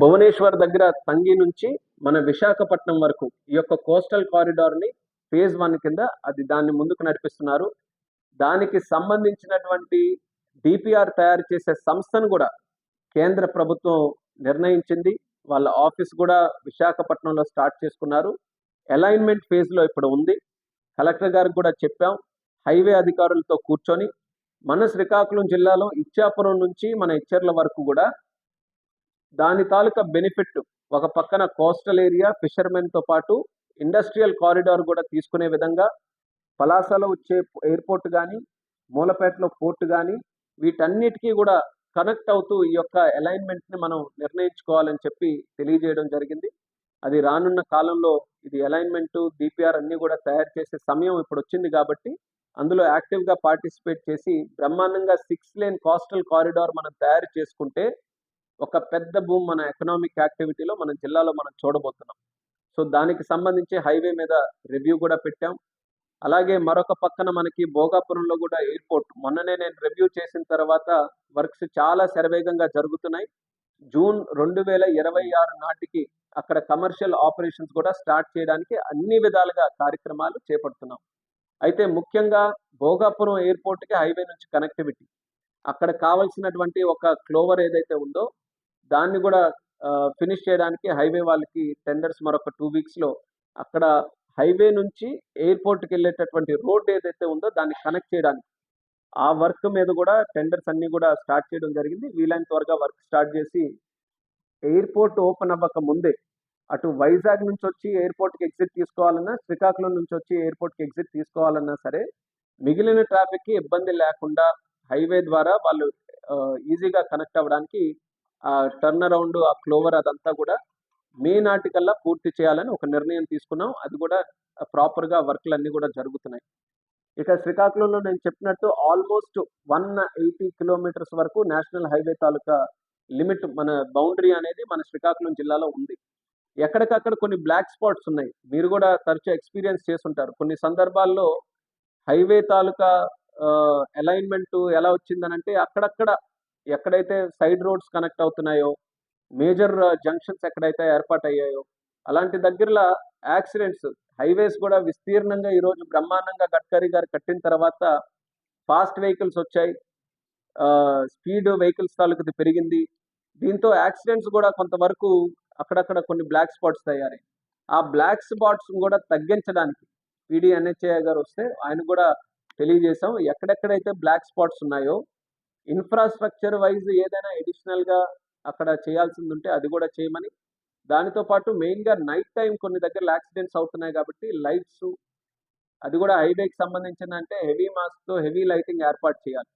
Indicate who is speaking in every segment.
Speaker 1: భువనేశ్వర్ దగ్గర తంగి నుంచి మన విశాఖపట్నం వరకు ఈ యొక్క కోస్టల్ కారిడార్ని ఫేజ్ వన్ కింద అది దాన్ని ముందుకు నడిపిస్తున్నారు. దానికి సంబంధించినటువంటి డిపిఆర్ తయారు చేసే సంస్థను కూడా కేంద్ర ప్రభుత్వం నిర్ణయించింది. వాళ్ళ ఆఫీస్ కూడా విశాఖపట్నంలో స్టార్ట్ చేసుకున్నారు. అలైన్మెంట్ ఫేజ్లో ఇప్పుడు ఉంది. కలెక్టర్ గారికి కూడా చెప్పాం. హైవే అధికారులతో కూర్చొని మన శ్రీకాకుళం జిల్లాలో ఇచ్చాపురం నుంచి మన ఇచ్చర్ల వరకు కూడా దాని తాలూకా బెనిఫిట్ ఒక పక్కన కోస్టల్ ఏరియా ఫిషర్మెన్తో పాటు ఇండస్ట్రియల్ కారిడార్ కూడా తీసుకునే విధంగా పలాసలో వచ్చే ఎయిర్పోర్ట్ కానీ మూలపేటలో పోర్ట్ కానీ వీటన్నిటికీ కూడా కనెక్ట్ అవుతూ ఈ యొక్క alignment ని మనం నిర్ణయించుకోవాలని చెప్పి తెలియజేయడం జరిగింది. అది రానున్న కాలంలో ఇది అలైన్మెంట్ డిపిఆర్ అన్ని కూడా తయారు చేసే సమయం ఇప్పుడు వచ్చింది కాబట్టి అందులో యాక్టివ్గా పార్టిసిపేట్ చేసి బ్రహ్మాండంగా సిక్స్ లేన్ కోస్టల్ కారిడార్ మనం తయారు చేసుకుంటే ఒక పెద్ద భూమి మన ఎకనామిక్ యాక్టివిటీలో మన జిల్లాలో మనం చూడబోతున్నాం. సో దానికి సంబంధించి హైవే మీద రివ్యూ కూడా పెట్టాం. అలాగే మరొక పక్కన మనకి భోగాపురంలో కూడా ఎయిర్పోర్ట్ మొన్ననే నేను రివ్యూ చేసిన తర్వాత వర్క్స్ చాలా శరవేగంగా జరుగుతున్నాయి. జూన్ రెండు వేల ఇరవై ఆరు నాటికి అక్కడ కమర్షియల్ ఆపరేషన్స్ కూడా స్టార్ట్ చేయడానికి అన్ని విధాలుగా కార్యక్రమాలు చేపడుతున్నాం. అయితే ముఖ్యంగా భోగాపురం ఎయిర్పోర్ట్కి హైవే నుంచి కనెక్టివిటీ అక్కడ కావాల్సినటువంటి ఒక క్లోవర్ ఏదైతే ఉందో దాన్ని కూడా ఫినిష్ చేయడానికి హైవే వాళ్ళకి టెండర్స్ మరొక టూ వీక్స్లో అక్కడ హైవే నుంచి ఎయిర్పోర్ట్కి వెళ్ళేటటువంటి రోడ్ ఏదైతే ఉందో దాన్ని కనెక్ట్ చేయడానికి. ఆ వర్క్ మీద కూడా టెండర్స్ అన్నీ కూడా స్టార్ట్ చేయడం జరిగింది. వీలైన త్వరగా వర్క్ స్టార్ట్ చేసి ఎయిర్పోర్ట్ ఓపెన్ అవ్వక ముందే అటు వైజాగ్ నుంచి వచ్చి ఎయిర్పోర్ట్కి ఎగ్జిట్ తీసుకోవాలన్నా శ్రీకాకుళం నుంచి వచ్చి ఎయిర్పోర్ట్కి ఎగ్జిట్ తీసుకోవాలన్నా సరే మిగిలిన ట్రాఫిక్కి ఇబ్బంది లేకుండా హైవే ద్వారా వాళ్ళు ఈజీగా కనెక్ట్ అవ్వడానికి ఆ టర్న్ అరౌండ్ ఆ క్లోవర్ అదంతా కూడా మే నాటికల్లా పూర్తి చేయాలని ఒక నిర్ణయం తీసుకున్నాం. అది కూడా ప్రాపర్గా వర్క్లు అన్నీ కూడా జరుగుతున్నాయి. ఇక శ్రీకాకుళంలో నేను చెప్పినట్టు ఆల్మోస్ట్ వన్ ఎయిటీ కిలోమీటర్స్ వరకు నేషనల్ హైవే తాలూకా లిమిట్ మన బౌండరీ అనేది మన శ్రీకాకుళం జిల్లాలో ఉంది. ఎక్కడికక్కడ కొన్ని బ్లాక్ స్పాట్స్ ఉన్నాయి. మీరు కూడా తరచూ ఎక్స్పీరియన్స్ చేస్తుంటారు. కొన్ని సందర్భాల్లో హైవే తాలూకా అలైన్మెంట్ ఎలా వచ్చిందనంటే అక్కడక్కడ ఎక్కడైతే సైడ్ రోడ్స్ కనెక్ట్ అవుతున్నాయో మేజర్ జంక్షన్స్ ఎక్కడైతే ఏర్పాటయ్యాయో అలాంటి దగ్గరలో యాక్సిడెంట్స్ హైవేస్ కూడా విస్తీర్ణంగా ఈరోజు బ్రహ్మాండంగా గడ్కరీ గారు కట్టిన తర్వాత ఫాస్ట్ వెహికల్స్ వచ్చాయి. స్పీడ్ వెహికల్స్ తాలూకు పెరిగింది. దీంతో యాక్సిడెంట్స్ కూడా కొంతవరకు అక్కడక్కడ కొన్ని బ్లాక్ స్పాట్స్ తయారై ఆ బ్లాక్ స్పాట్స్ కూడా తగ్గించడానికి పీడీ ఎన్హెచ్ఏ గారు వస్తే ఆయన కూడా తెలియజేశాం. ఎక్కడెక్కడైతే బ్లాక్ స్పాట్స్ ఉన్నాయో ఇన్ఫ్రాస్ట్రక్చర్ వైజ్ ఏదైనా ఎడిషనల్గా అక్కడ చేయాల్సింది ఉంటే అది కూడా చేయమని. దానితో పాటు మెయిన్గా నైట్ టైం కొన్ని దగ్గర యాక్సిడెంట్స్ అవుతున్నాయి కాబట్టి లైట్స్ అది కూడా హైవేకి సంబంధించిన అంటే హెవీ మాస్క్తో హెవీ లైటింగ్ ఏర్పాటు చేయాలి.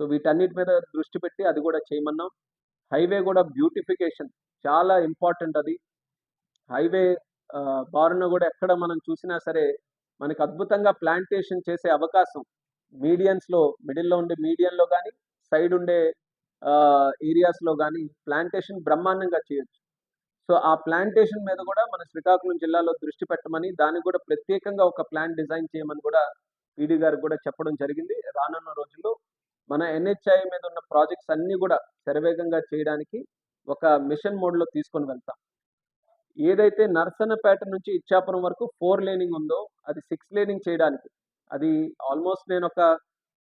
Speaker 1: సో వీటన్నిటి మీద దృష్టి పెట్టి అది కూడా చేయమన్నాం. హైవే కూడా బ్యూటిఫికేషన్ చాలా ఇంపార్టెంట్ అది. హైవే బారున కూడా ఎక్కడ మనం చూసినా సరే మనకి అద్భుతంగా ప్లాంటేషన్ చేసే అవకాశం. మీడియన్స్లో మిడిల్లో ఉండే మీడియంలో కానీ సైడ్ ఉండే ఏరియాస్లో కానీ ప్లాంటేషన్ బ్రహ్మాండంగా చేయొచ్చు. సో ఆ ప్లాంటేషన్ మీద కూడా మన శ్రీకాకుళం జిల్లాలో దృష్టి పెట్టమని దానికి కూడా ప్రత్యేకంగా ఒక ప్లాన్ డిజైన్ చేయమని కూడా ఈడీ గారికి కూడా చెప్పడం జరిగింది. రానున్న రోజుల్లో మన ఎన్హెచ్ఐ మీద ఉన్న ప్రాజెక్ట్స్ అన్నీ కూడా శరవేగంగా చేయడానికి ఒక మిషన్ మోడ్లో తీసుకొని వెళ్తాం. ఏదైతే నర్సన్నపేట నుంచి ఇచ్చాపురం వరకు ఫోర్ లేనింగ్ ఉందో అది సిక్స్ లేనింగ్ చేయడానికి అది ఆల్మోస్ట్ నేను ఒక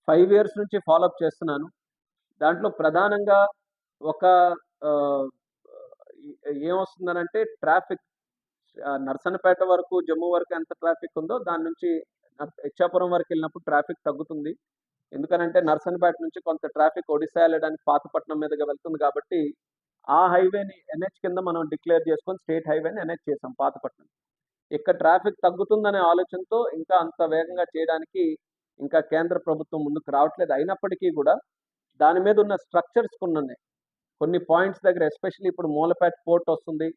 Speaker 1: ఫైవ్ ఇయర్స్ నుంచి ఫాలోఅప్ చేస్తున్నాను. దాంట్లో ప్రధానంగా ఒక ఏమొస్తుందనంటే ట్రాఫిక్. నర్సన్నపేట వరకు జమ్మూ వరకు ఎంత ట్రాఫిక్ ఉందో దాని నుంచి ఇచ్చాపురం వరకు వెళ్ళినప్పుడు ట్రాఫిక్ తగ్గుతుంది. ఎందుకనంటే నర్సన్నపేట నుంచి కొంత ట్రాఫిక్ ఒడిశా వెళ్ళడానికి పాతపట్నం మీదుగా వెళ్తుంది కాబట్టి ఆ హైవేని ఎన్హెచ్ కింద మనం డిక్లేర్ చేసుకొని స్టేట్ హైవేని ఎన్హెచ్ చేసాం పాతపట్నం. ఇక్కడ ట్రాఫిక్ తగ్గుతుందనే ఆలోచనతో ఇంకా అంత వేగంగా చేయడానికి ఇంకా కేంద్ర ప్రభుత్వం ముందుకు రావట్లేదు. అయినప్పటికీ కూడా దాని మీద ఉన్న స్ట్రక్చర్స్ కొన్ని ఉన్నాయి కొన్ని పాయింట్స్ దగ్గర ఎస్పెషల్లీ ఇప్పుడు మూలపేట పోర్ట్ వస్తుంది.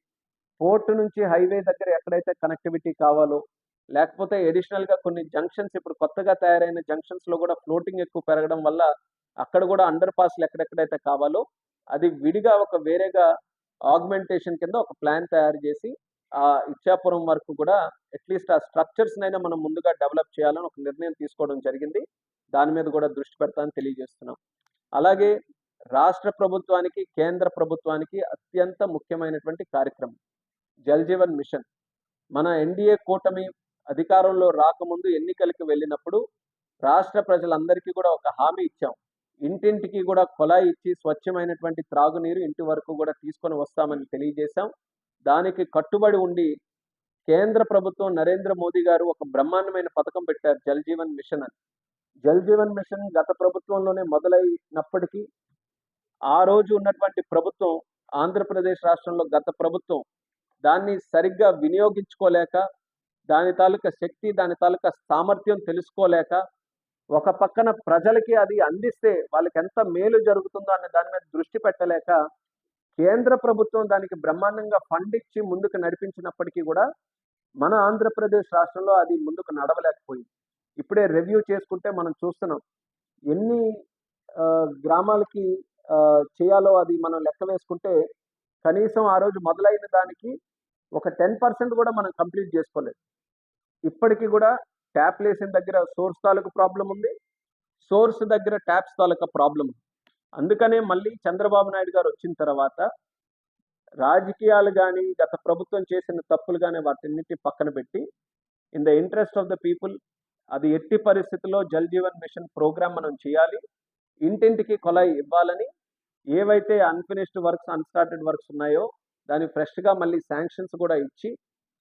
Speaker 1: పోర్ట్ నుంచి హైవే దగ్గర ఎక్కడైతే కనెక్టివిటీ కావాలో లేకపోతే అడిషనల్గా కొన్ని జంక్షన్స్ ఇప్పుడు కొత్తగా తయారైన జంక్షన్స్లో కూడా ఫ్లోటింగ్ ఎక్కువ పెరగడం వల్ల అక్కడ కూడా అండర్ పాస్లు ఎక్కడెక్కడైతే కావాలో అది విడిగా ఒక వేరేగా ఆగ్మెంటేషన్ కింద ఒక ప్లాన్ తయారు చేసి ఆ ఇచ్చాపురం వరకు కూడా అట్లీస్ట్ ఆ స్ట్రక్చర్స్నైనా మనం ముందుగా డెవలప్ చేయాలని ఒక నిర్ణయం తీసుకోవడం జరిగింది. దాని మీద కూడా దృష్టి పెడతామని తెలియజేస్తున్నాం. అలాగే రాష్ట్ర ప్రభుత్వానికి కేంద్ర ప్రభుత్వానికి అత్యంత ముఖ్యమైనటువంటి కార్యక్రమం. జల్ జీవన్ మిషన్. మన ఎన్డీఏ కూటమి అధికారంలో రాకముందు ఎన్నికలకి వెళ్ళినప్పుడు రాష్ట్ర ప్రజలందరికీ కూడా ఒక హామీ ఇచ్చాం. ఇంటింటికి కూడా కొలాయి ఇచ్చి స్వచ్ఛమైనటువంటి త్రాగునీరు ఇంటి వరకు కూడా తీసుకొని వస్తామని తెలియజేశాం. దానికి కట్టుబడి ఉండి కేంద్ర ప్రభుత్వం నరేంద్ర మోదీ గారు ఒక బ్రహ్మాండమైన పథకం పెట్టారు జల్ జీవన్ మిషన్ అని. జల్ జీవన్ మిషన్ గత ప్రభుత్వంలోనే మొదలైనప్పటికీ ఆ రోజు ఉన్నటువంటి ప్రభుత్వం ఆంధ్రప్రదేశ్ రాష్ట్రంలో గత ప్రభుత్వం దాన్ని సరిగ్గా వినియోగించుకోలేక దాని తాలూకా శక్తి దాని తాలూకా సామర్థ్యం తెలుసుకోలేక ఒక పక్కన ప్రజలకి అది అందిస్తే వాళ్ళకి ఎంత మేలు జరుగుతుందో అనే దాని మీద దృష్టి పెట్టలేక కేంద్ర ప్రభుత్వం దానికి బ్రహ్మాండంగా ఫండ్ ఇచ్చి ముందుకు నడిపించినప్పటికీ కూడా మన ఆంధ్రప్రదేశ్ రాష్ట్రంలో అది ముందుకు నడవలేకపోయింది. ఇప్పుడే రివ్యూ చేసుకుంటే మనం చూస్తున్నాం. ఎన్ని గ్రామాలకి చేయాలో అది మనం లెక్క వేసుకుంటే కనీసం ఆ రోజు మొదలైన దానికి ఒక టెన్ పర్సెంట్ కూడా మనం కంప్లీట్ చేసుకోలేదు. ఇప్పటికీ కూడా ట్యాప్ వేసిన దగ్గర సోర్స్ తాలూకు ప్రాబ్లం ఉంది. సోర్స్ దగ్గర ట్యాప్స్ తాలూకా ప్రాబ్లం ఉంది. అందుకనే మళ్ళీ చంద్రబాబు నాయుడు గారు వచ్చిన తర్వాత రాజకీయాలు కానీ గత ప్రభుత్వం చేసిన తప్పులు కానీ వాటిన్నిటి పక్కన పెట్టి in the interest of the people అది ఎట్టి పరిస్థితుల్లో జల్ జీవన్ మిషన్ ప్రోగ్రామ్ మనం చేయాలి. ఇంటింటికి కొలాయి ఇవ్వాలని. ఏవైతే అన్ఫినిష్డ్ వర్క్స్ అన్స్టార్టెడ్ వర్క్స్ ఉన్నాయో దాన్ని ఫ్రెష్గా మళ్ళీ శాంక్షన్స్ కూడా ఇచ్చి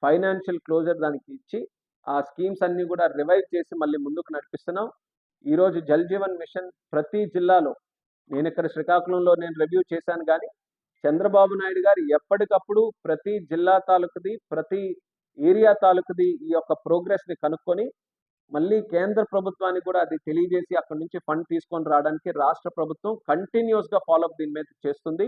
Speaker 1: ఫైనాన్షియల్ క్లోజర్ దానికి ఇచ్చి ఆ స్కీమ్స్ అన్నీ కూడా రివైవ్ చేసి మళ్ళీ ముందుకు నడిపిస్తున్నాం. ఈరోజు జల్ జీవన్ మిషన్ ప్రతి జిల్లాలో నేను ఇక్కడ శ్రీకాకుళంలో నేను రివ్యూ చేశాను కానీ చంద్రబాబు నాయుడు గారు ఎప్పటికప్పుడు ప్రతి జిల్లా తాలూకుది ప్రతి ఏరియా తాలూకుది ఈ యొక్క ప్రోగ్రెస్ని కనుక్కొని మళ్ళీ కేంద్ర ప్రభుత్వానికి కూడా అది తెలియజేసి అక్కడి నుంచి ఫండ్ తీసుకొని రావడానికి రాష్ట్ర ప్రభుత్వం కంటిన్యూస్గా ఫాలోఅప్ దీని మీద చేస్తుంది.